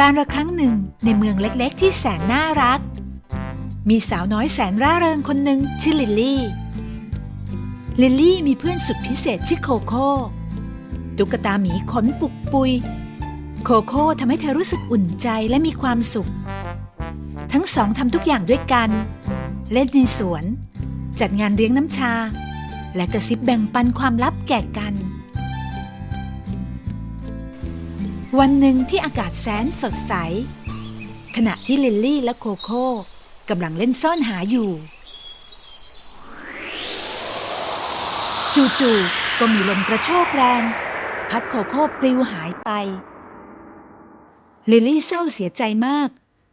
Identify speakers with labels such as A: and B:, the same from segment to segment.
A: การละครั้งหนึ่งในเมืองเล็กๆ ที่แสนน่ารัก มีสาวน้อยแสนร่าเริงคนหนึ่งชื่อลิลลี่ ลิลลี่มีเพื่อนสุดพิเศษชื่อโคโค่ตุ๊กตาหมีขนปุกปุย โคโค่ทำให้เธอรู้สึกอุ่นใจและมีความสุข ทั้งสองทำทุกอย่างด้วยกัน เล่นในสวน จัดงานเลี้ยงน้ำชา และกระซิบแบ่งปันความลับแก่กัน วันหนึ่งที่อากาศแสนสดใส ขณะที่ลิลลี่และโคโค่กำลังเล่นซ่อนหาอยู่ จู่ๆก็มีลมกระโชกแรง พัดโคโค่ปลิวหายไป ลิลลี่เศร้าเสียใจมาก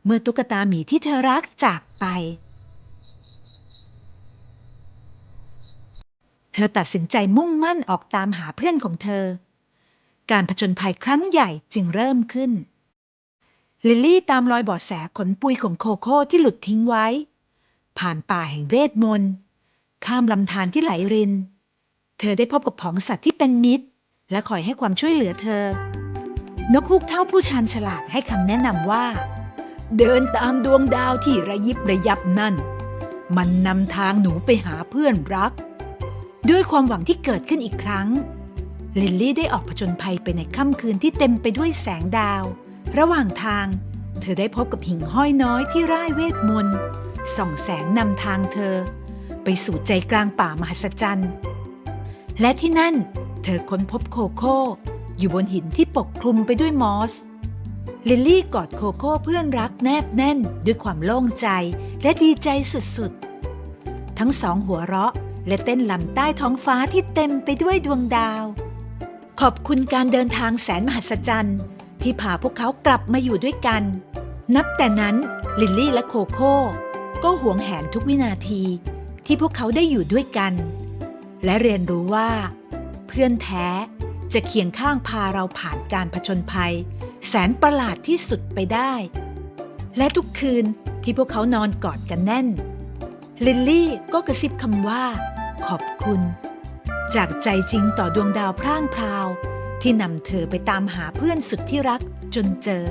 A: เมื่อตุ๊กตาหมีที่เธอรักจากไป เธอตัดสินใจมุ่งมั่นออกตามหาเพื่อนของเธอ การผจญภัยครั้งใหญ่จึงเริ่มขึ้น ลิลลี่ตามรอยเบาะแสขนปุยของโคโค่ที่หลุดทิ้งไว้ ผ่านป่าแห่งเวทมนต์ข้ามลำธารที่ไหลริน เธอได้พบกับผองสัตว์ที่เป็นมิตร และคอยให้ความช่วยเหลือเธอ นกฮูกเท่าผู้ชาญฉลาดให้คำแนะนำว่า เดินตามดวงดาวที่ระยิบระยับนั่น มันนำทางหนูไปหาเพื่อนรัก ด้วยความหวังที่เกิดขึ้นอีกครั้ง ลิลลี่ได้ออกผจญภัยไปในค่ำคืนที่เต็มไปด้วยแสงดาว ระหว่างทาง เธอได้พบกับหิ่งห้อยน้อยที่ร่ายเวทมนต์ส่องแสงนำทางเธอ ไปสู่ใจกลางป่ามหัศจรรย์ และที่นั่น เธอค้นพบโคโค่อยู่บนหินที่ปกคลุมไปด้วยมอส ลิลลี่กอดโคโค่เพื่อนรักแนบแน่นด้วยความโล่งใจและดีใจสุดๆ ทั้งสองหัวเราะและเต้นลำใต้ท้องฟ้าที่เต็มไปด้วยดวงดาว ขอบคุณการเดินทางแสนมหัศจรรย์ ที่พาพวกเขากลับมาอยู่ด้วยกัน นับแต่นั้นลิลลี่และโคโค่ก็หวงแหนทุกวินาทีที่พวกเขาได้อยู่ด้วยกัน และเรียนรู้ว่า เพื่อนแท้จะเคียงข้างพาเราผ่านการผจญภัย แสนประหลาดที่สุดไปได้ และทุกคืนที่พวกเขานอนกอดกันแน่น ลิลลี่ก็กระซิบคำว่า ขอบคุณ จากใจจริงต่อดวงดาวพร่างพราว ที่นำเธอไปตามหาเพื่อนสุดที่รักจนเจอ